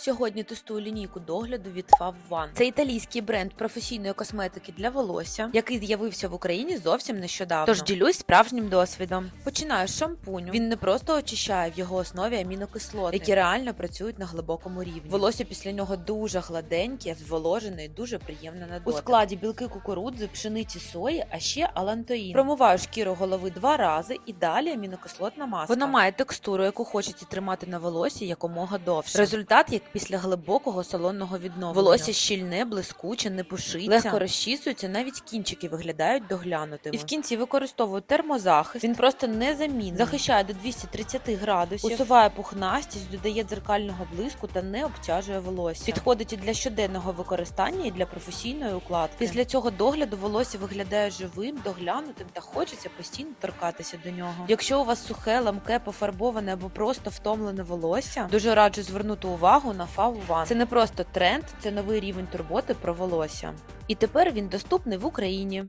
Сьогодні тестую лінійку догляду від Fav. Це італійський бренд професійної косметики для волосся, який з'явився в Україні зовсім нещодавно. Тож ділюсь справжнім досвідом. Починаю з шампуню. Він не просто очищає в його основі амінокислоти, які реально працюють на глибокому рівні. Волосся після нього дуже гладеньке, зволожене і дуже приємне на дотик. У складі білки кукурудзи, пшениці сої, а ще алантоїн. Промиваю шкіру голови два рази і далі амінокислотна маска. Вона має текстуру, яку хочеться тримати на волосі якомога довше. Результат як після глибокого салонного відновлення. Волосся щільне, блискуче, не пушиться, легко розчісується, навіть кінчики виглядають доглянутими. І в кінці використовую термозахист. Він просто незамінний. Захищає до 230 градусів, усуває пухнастість, додає дзеркального блиску та не обтяжує волосся. Підходить і для щоденного використання, і для професійної укладки. Після цього догляду волосся виглядає живим, доглянутим та хочеться постійно торкатися до нього. Якщо у вас сухе, ламке, пофарбоване або просто втомлене волосся, дуже раджу звернути увагу на Fav One. Це не просто тренд, це новий рівень турботи про волосся. І тепер він доступний в Україні.